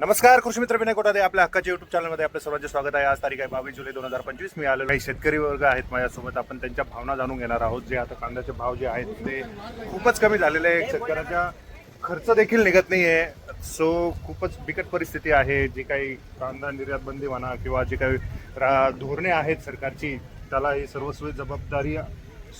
नमस्कार कृषी मित्र विनय कोटादे आपल्या हक्काच्या युट्यूब चॅनलमध्ये आपलं सर्वांचे स्वागत आहे. आज तारीख आहे बावीस जुलै दोन हजार पंचवीस. मी आलेलो काही शेतकरी वर्ग आहेत माझ्यासोबत. आपण त्यांच्या भावना जाणून घेणार आहोत. जे आता कांद्याचे भाव जे आहेत ते खूपच कमी झालेले आहे शेतकऱ्याचा खर्च देखील निघत नाही आहे सो खूपच बिकट परिस्थिती आहे. जी काही कांदा निर्यात बंदी म्हणा किंवा जे काही रा- धोरणे आहेत सरकारची त्याला ही सर्वस्वी जबाबदारी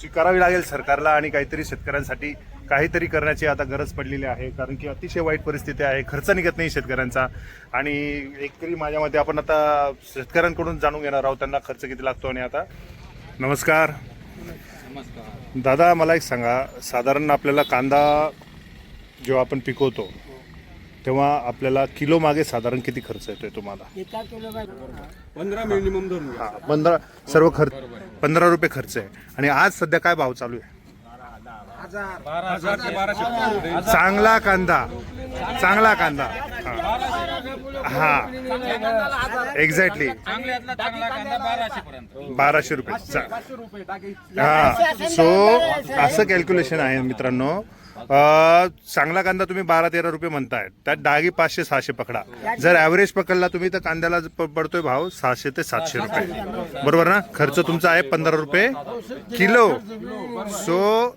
स्वीकारावी लागेल सरकारला आणि काहीतरी शेतकऱ्यांसाठी काहीतरी करण्याची आता गरज पडलेली आहे कारण की अतिशय वाईट परिस्थिती आहे खर्च निघत नाही शेतकऱ्यांचा. आणि एकतरी माझ्या मते आपण आता शेतकऱ्यांकडून जाणून घेणार आहोत त्यांना खर्च किती लागतो आणि आता. नमस्कार. दादा मला एक सांगा साधारण आपल्याला कांदा जेव्हा आपण पिकवतो तेव्हा आपल्याला किलो मागे साधारण किती खर्च येतोय तुम्हाला? एका किलो काय पंधरा मिनिमम. हा पंधरा सर्व खर्च पंधरा रुपये खर्च आहे. आणि आज सध्या काय भाव चालू आहे? हजार. ते बाराशे पर्यंत. चांगला कांदा. चांगला कांदा. हा. एक्झॅक्टली चांगल्यातला चांगला कांदा बाराशे रुपये. चा- हा. सो असं कॅल्क्युलेशन आहे मित्रांनो. अं, चांगला कांदा तुम्ही बारा तेरा रुपये म्हणताय. त्यात डागी पाचशे सहाशे पकडा. जर ॲव्हरेज पकडला तुम्ही तर कांद्याला प- पडतोय भाव सहाशे ते सातशे रुपये. बरोबर ना? खर्च तुमचा आहे पंधरा रुपये. किलो. सो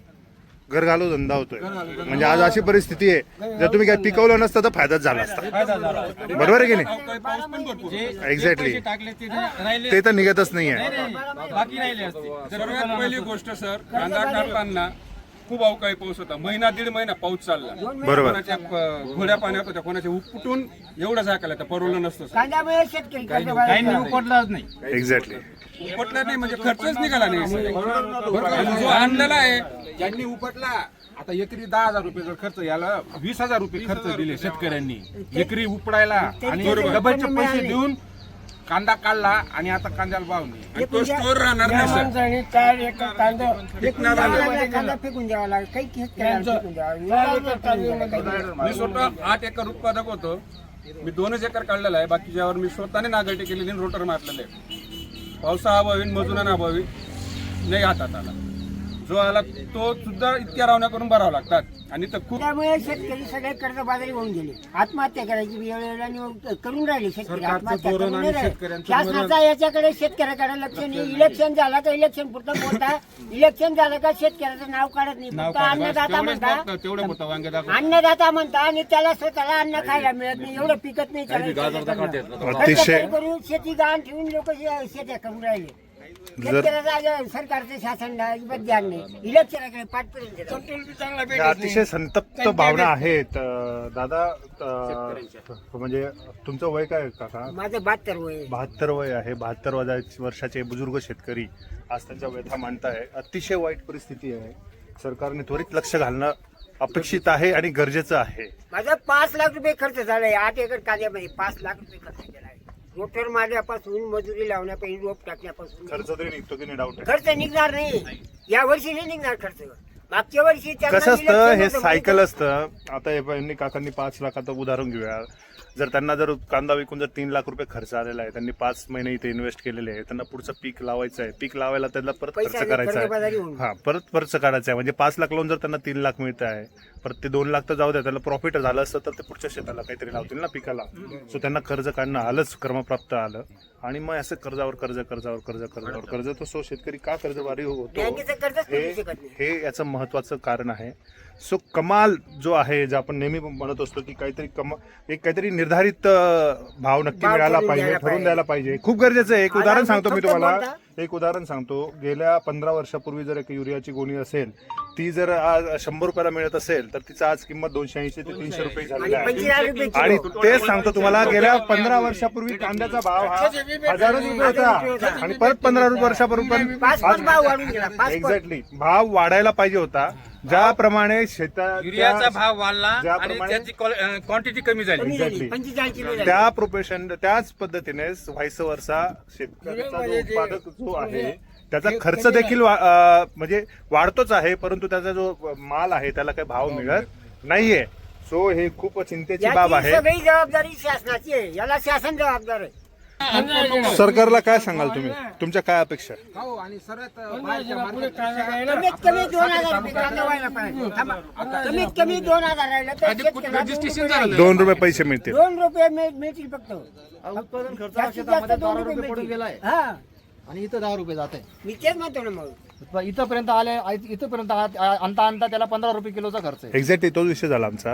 घर घालू धंदा होतोय. म्हणजे आज अशी परिस्थिती आहे जर तुम्ही काय पिकवलं नसतं तर फायदाच झाला असता. बरोबर आहे की नाही? एक्झॅक्टली टाकले ते राहिले ते तर निघतच नाहीये. बाकी राहिले असते सर्वात पहिली गोष्ट सर कांदा काढताना खूप अवकाळी पाऊस होता. महिना दीड महिना पाऊस चालला. बरोबर. कोणाच्या प- घोड्या पाण्यात होत्या कोणाच्या उपटून एवढं झाकायला तर परवलं नसतं सर. कांद्यामुळे शेतकरी कर्ज काही भरायचा. उपटलाच नाही. एक्झॅक्टली उपटलं नाही म्हणजे खर्चच निघाला नाही सर. आणि जो आणलेला आहे. ज्यांनी उपटला आता एकरी दहा हजार रुपये जर खर्च याला वीस हजार रुपये खर्च दिले शेतकऱ्यांनी. एकरी उपडायला आणि डबलचे पैसे देऊन कांदा काढला आणि आता कांद्याला भाव नाही. आणि तो स्टोर राहणार नाही या सर माणसाने चार एकर कांदा विकणार चार नाही. एकर कांदा फेकून द्यावा लागेल. काही शेतकऱ्याला फेकून द्यावा लागेल. काही मी स्वतः आठ एकर उत्पादक होतो. मी दोनच एकर काढलेला आहे. बाकीच्यावर मी स्वतःने नागरिक केलेली रोटर मारलेले आहे. पावसा अभावी मजुरांना अभावी. नाही हातात आला. जो आला तो सुद्धा इतक्या रावण्या करून भरावं लागतात. आणि तर खूप त्यामुळे शेतकरी सगळे कर्जबाजारी होऊन गेले. आत्महत्या करायची करून राहिले शेतकरी. आत्महत्या करून नाही राहिले. शासनाचा याच्याकडे शेतकऱ्याकडे लक्ष नाही. इलेक्शन झालं तर इलेक्शन पुरतं बोलता. इलेक्शन झालं का शेतकऱ्याचं नाव काढत नाही. फक्त अन्नदाता म्हणता. तेवढे मोठं वांगे दाखव अन्नदाता म्हणता आणि त्याला स्वतःला अन्न खायला मिळत नाही. एवढं पिकत नाही. त्याला. अतिशय खर्च करून शेती गाण ठेवून लोक शेत्या करून राहिले. जर शेतकऱ्याचं आज सरकारचं शासन अजिबात ध्यान नाही. इलेक्शनाकडे पाठपर्यंत या अतिशय संतप्त भावना आहेत. दादा म्हणजे तुमचं वय काय काका? माझं बहात्तर वय आहे. बहात्तर वय आहे. बहात्तर वर्षाचे बुजुर्ग शेतकरी आज त्यांच्या व्यथा मांडताय अतिशय वाईट परिस्थिती आहे. सरकारने त्वरित लक्ष घालणं अपेक्षित आहे आणि गरजेचं आहे. माझा पाच लाख रुपये खर्च झालाय. आठ एकर कांद्यामध्ये पाच लाख रुपये खर्च केला. आहे रोटर मारल्यापासून मजुरी लावण्यापासून रोप टाकण्यापासून. खर्च तरी निघतो की नाही डाऊट आहे खर्च निघणार नाही. या वर्षी नाही निघणार खर्च. मागच्या वर्षी त्यांना कसं असतं? हे सायकल असतं. आता हे यांनी काकांनी पाच लाखाचं उदाहरण घेऊया. जर त्यांना जर कांदा विकून जर तीन लाख रुपये खर्च आलेला आहे त्यांनी पाच महिने इथे इन्व्हेस्ट केलेले आहे त्यांना पुढचं पीक लावायचं आहे पीक लावायला त्यांना परत खर्च करायचा आहे. हा परत खर्च करायचा आहे. म्हणजे पाच लाख लावून जर त्यांना तीन लाख मिळत आहे परत ते दोन लाख तर जाऊ द्या त्याला प्रॉफिट झालं असतं तर ते पुढच्या शेताला काहीतरी लावतील ना पिकाला. सो त्यांना कर्ज काढणं आलंच क्रमप्राप्त आलं. आणि मग असं कर्जावर कर्ज कर्जावर कर्ज कर्जावर कर्ज. तो सो शेतकरी का कर्जबारी होतो? हे हे याचं महत्वाचं कारण आहे. सो कमाल जो आहे जे आपण नेहमी म्हणत असतो की काहीतरी कमा एक काहीतरी निर्धारित भाव नक्की भाव मिळाला ठरवून पाहिजे द्यायला ठरवून पाहिजे. द्यायला पाहिजे. खूप गरजेचं आहे. एक उदाहरण सांगतो मी फक्त तुम्हाला. एक उदाहरण सांगतो. गेल्या पंधरा वर्षापूर्वी जर एक युरियाची गोणी असेल ती जर आज शंभर रुपयाला मिळत असेल तर तिचा आज किंमत दोनशे ऐंशी ते तीनशे रुपये झालेली आहे. रुपये आणि किलो तेच सांगतो तुम्हाला गेल्या पंधरा वर्षापूर्वी कांद्याचा भाव हा हजारच रुपये होता. आणि परत पंधरा वर्षापूर्वी पाच पाच भाव वाढून गेला. पाच पाच एक्झॅक्टली भाव वाढायला पाहिजे होता. ज्याप्रमाणे युरियाचा शेता भाव वाढला आणि ज्याप्रमाणे- त्याची क्वांटिटी कमी झाली. कमी झाली. Exactly. पंचेचाळीस किलो झाली. त्या प्रोफेशन त्याच पद्धतीने व्हायस वर्षा शेतकऱ्याचा जो उत्पादक जो आहे त्याचा खर्च देखील वा- अं, म्हणजे वाढतोच आहे परंतु त्याचा जो माल आहे त्याला काही भाव मिळत नाहीये. सो हे खूप चिंतेची बाब याची आहे. सगळी जबाबदारी शासनाची आहे. याला शासन जबाबदार आहे. सरकारला काय सांगाल तुम्ही? तुमच्या काय अपेक्षा? हो आणि सर्वात बाहेरच्या मार्केटपेक्षा कमीत कमी दोन हजार रुपये कांदा व्हायला पाहिजे. थांबा. कमीत कमी दोन हजार राहिलं तर शेतकऱ्याला दोन रुपये राहील. दोन रुपये पैसे मिळतील. दोन रुपये मिळ- मिळतील फक्त. उत्पादन खर्च जास्तीत शेतामध्ये जास्त दोन बारा रुपये रुपये पडून मिळतील. गेलाय. हा. आणि इथं दहा रुपये जात आहे. मी तेच म्हणतो ना मग. इथपर्यंत आले इथपर्यंत आणता आणता त्याला पंधरा रुपये किलोचा खर्च आहे. एक्झॅक्टली तोच विषय झाला आमचा.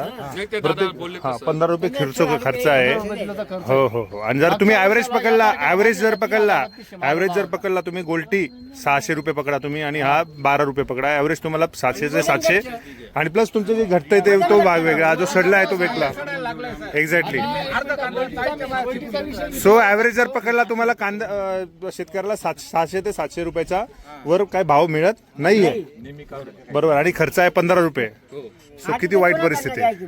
प्रत्येक हा पंधरा रुपये खर्च खर्च आहे? हो हो हो. आणि जर तुम्ही ऍव्हरेज पकडला ऍव्हरेज जर पकडला ऍव्हरेज जर पकडला तुम्ही गोल्टी सहाशे रुपये पकडा तुम्ही आणि हा बारा रुपये पकडा. ऍव्हरेज तुम्हाला सातशे ते सातशे. आणि प्लस तुमचं जे घटतंय ते तो भाग वेगळा जो सडला आहे तो वेगळा. एक्झॅक्टली सो ऍव्हरेज जर पकडला तुम्हाला कांदा शेतकऱ्याला सात- सहाशे ते सातशे रुपयाचा वर काय भाव मिळत नाहीये. बरोबर आणि खर्च आहे पंधरा रुपये. सो किती वाईट परिस्थिती आहे.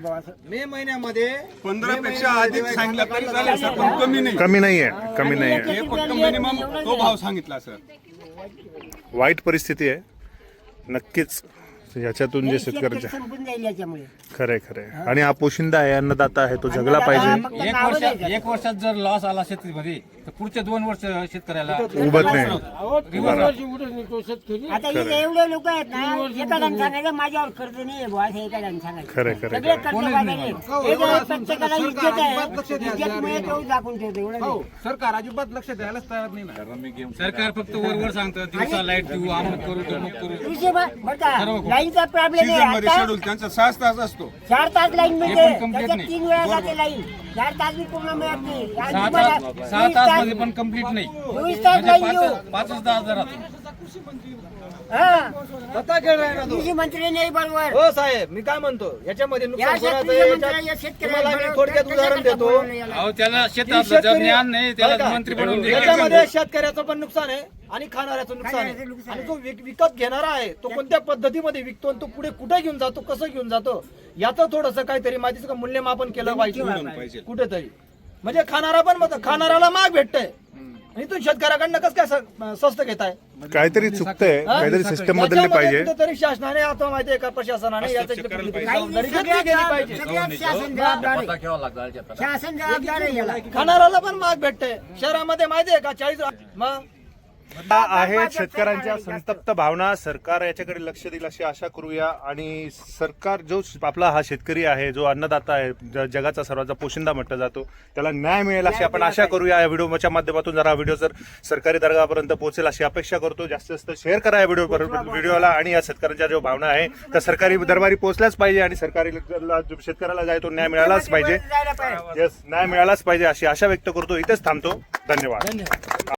मे महिन्यामध्ये पंधरा पेक्षा अधिक सांगितलं तरी चालेल सर पण कमी नाही. कमी नाहीये कमी नाहीये. हे फक्त मिनिमम तो भाव सांगितला सर. वाईट परिस्थिती आहे. नक्कीच याच्यातून जे शेतकरी शेतकऱ्याच्या संपून जाईल याच्यामुळे. खरंय खरंय. आणि हा पोशिंदा आहे अन्नदाता आहे तो जगला पाहिजे. एक वर्षात. एक वर्षात जर लॉस आला शेतीमध्ये तर पुढच्या दोन वर्ष शेतकऱ्याला उभत नाही. आता हे एवढे लोक आहेत ना एखाद्याने सांगायचं माझ्यावर कर्ज नाही आहे बुवा असं एखाद्याने सांगायचं. खरंय खरंय सगळे कर्जबाजारी आहेत. एक आहे, प्रत्येकाला इज्जत आहे. इज्जतमुळे तो दाखवून ठेवतो एवढं नाही. हो सरकार अजिबात लक्ष द्यायलाच तयार नाही ना. सरकार फक्त वरवर सांगतं दिवसा लाइट देऊ अमुक करू तमुक करू. विषय बा- बरं का लाईनचा प्रॉब्लेम सीझन आहे मध्ये त्यांचा सहा तास असतो. चार तास लाईन मिळते पण complete त्याच्यात नाही. तीन वेळा जाते लाईन. चार तास बी पूर्ण मिळत नाही. सहा तुम्हाला तास सहा वीस तास तास- मध्ये पण कंप्लीट नाही. चोवीस तास म्हणजे लाईन येऊ. पाच पाचच दहा हजारात. कृषी मंत्री नाही बरोबर. हो साहेब मी काय म्हणतो? याच्यामध्ये या नुकसान कोणाचं शेतकरी आहे? मंत्र्या- या याच्यात शेतकऱ्याला तुम्हाला मी बरोबर थोडक्यात उदाहरण देतो? अहो त्याला की शेतातलं जर शेतकरी- ज्ञान नाही त्याला बरं का? मंत्री बनवून दे. याच्यामध्ये शेतकऱ्याचं पण नुकसान आहे आणि खाणाऱ्याचं नुकसान खाणाऱ्याचं आहे नुकसान आणि जो विक- विकत घेणारा आहे. तो कोणत्या पद्धतीमध्ये विकतो आणि तो पुढे कुठे घेऊन जातो कसं घेऊन जातो? याचं थोडस काहीतरी माहितीचं का मूल्यमापन केलं पाहिजे. कुठेतरी. म्हणजे खाणारा पण मत खाणाऱ्याला माग भेटतंय. आणि तू शेतकऱ्याकडनं कसं काय स्वस्त घेताय? काहीतरी चुकतंय काहीतरी सिस्टम बदलली पाहिजे. कुठेतरी शासनाने आता माहितीये का प्रशासनाने याची काही जबाबदारी घेतली सगळ्यात गेली पाहिजे सगळ्यात शासन जबाबदार आहे. आहे याला. खाणाऱ्याला पण माग भेटते. शहरामध्ये माहितीये का चाळीस मग आहेत शेतकऱ्यांच्या संतप्त भावना. सरकार याच्याकडे लक्ष देईल अशी आशा करूया. आणि सरकार जो आपला हा शेतकरी आहे जो अन्नदाता आहे जगाचा सर्वांचा पोशिंदा म्हटला जातो त्याला न्याय मिळेल अशी आपण आशा करूया. या व्हिडिओच्या माध्यमातून जरा व्हिडिओ जर सरकारी दर्गापर्यंत पोहोचेल अशी अपेक्षा करतो. जास्तीत जास्त शेअर करा या व्हिडिओ व्हिडिओला. आणि या शेतकऱ्यांच्या जो भावना आहे त्या सरकारी दरबारी पोहोचल्याच पाहिजे आणि सरकारी शेतकऱ्याला जाय तो न्याय मिळालाच पाहिजे. जायला पाहिजे. येस न्याय मिळालाच पाहिजे अशी आशा व्यक्त करतो. इथेच थांबतो. धन्यवाद.